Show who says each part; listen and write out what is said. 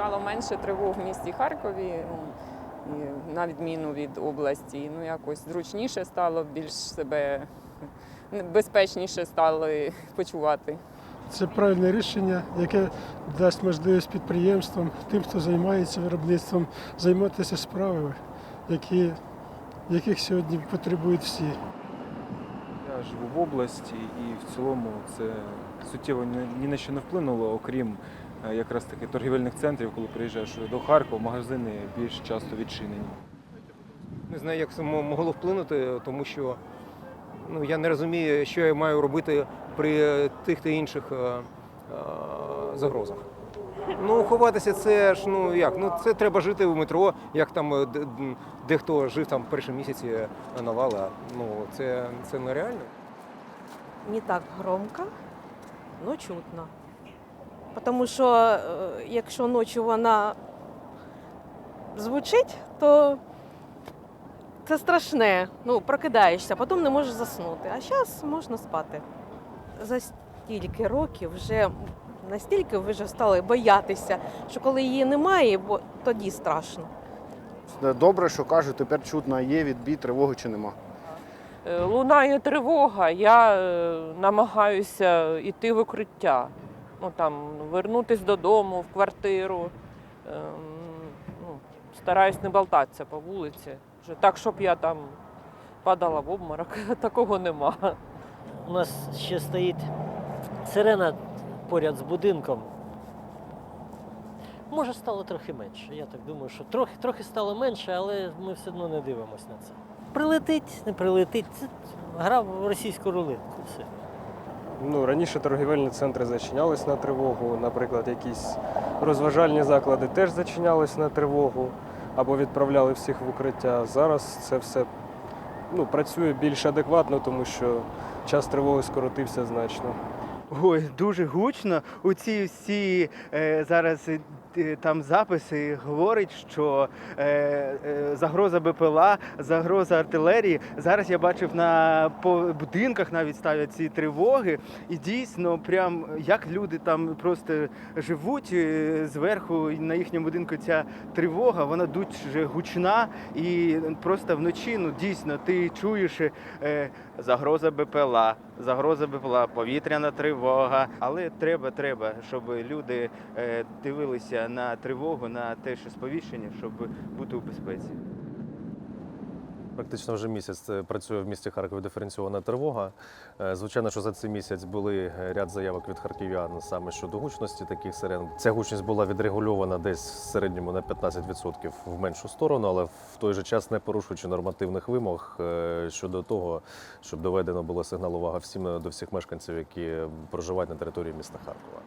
Speaker 1: стало менше тривог в місті Харкові, ну, і на відміну від області. Ну, якось зручніше стало, більш себе безпечніше стали почувати.
Speaker 2: Це правильне рішення, яке дасть можливість підприємствам, тим, хто займається виробництвом, займатися справами, які, яких сьогодні потребують всі.
Speaker 3: Я живу в області і в цілому це суттєво ні на що не вплинуло, окрім якраз таки торгівельних центрів, коли приїжджаєш до Харкова, магазини більш часто відчинені.
Speaker 4: Не знаю, як це могло вплинути, тому що ну, я не розумію, що я маю робити при тих та інших е, е, загрозах. Ну, ховатися це ж ну як? Ну це треба жити в метро, як там е, дехто жив там перші місяці е, навала. Ну це, це нереально.
Speaker 5: не так громко, но чутно. Тому що е, якщо ночі вона звучить, то це страшне. Ну, прокидаєшся, потім не можеш заснути. А зараз можна спати. За стільки років вже настільки ви вже стали боятися, що коли її немає, бо тоді страшно.
Speaker 6: Добре, що кажуть, тепер чутно, є відбій, тривоги чи нема.
Speaker 7: Е, Лунає тривога, я е, намагаюся йти в укриття. Ну там вернутись додому, в квартиру. Ем, Ну, стараюсь не болтатися по вулиці. Так, щоб я там падала в обморок, такого нема.
Speaker 8: У нас ще стоїть сирена поряд з будинком. Може, стало трохи менше. Я так думаю, що трохи, трохи стало менше, але ми все одно не дивимося на це. Прилетить, не прилетить. Це гра в російську рулетку. Все.
Speaker 9: Ну, раніше торгівельні центри зачинялись на тривогу, наприклад, якісь розважальні заклади теж зачинялись на тривогу або відправляли всіх в укриття. Зараз це все ну, працює більш адекватно, тому що час тривоги скоротився значно.
Speaker 10: Ой, дуже гучно. У ці всі е, зараз там записи говорять, що е, е, загроза БПЛА, загроза артилерії. Зараз я бачив на по будинках навіть ставлять ці тривоги, і дійсно, прям як люди там просто живуть е, зверху на їхньому будинку ця тривога, вона дуже гучна і просто вночі ну дійсно ти чуєш е, загроза БПЛА, загроза БПЛА, повітряна тривога. Але треба, треба, щоб люди е, дивилися на тривогу, на те, що сповіщення, щоб бути у безпеці.
Speaker 11: Практично вже місяць е, працює в місті Харкові диференційована тривога. Е, Звичайно, що за цей місяць були е, ряд заявок від харків'ян саме щодо гучності таких сирен. Ця гучність була відрегульована десь в середньому на 15% в меншу сторону, але в той же час не порушуючи нормативних вимог щодо того, щоб доведено було сигнал увага всім до всіх мешканців, які проживають на території міста Харкова.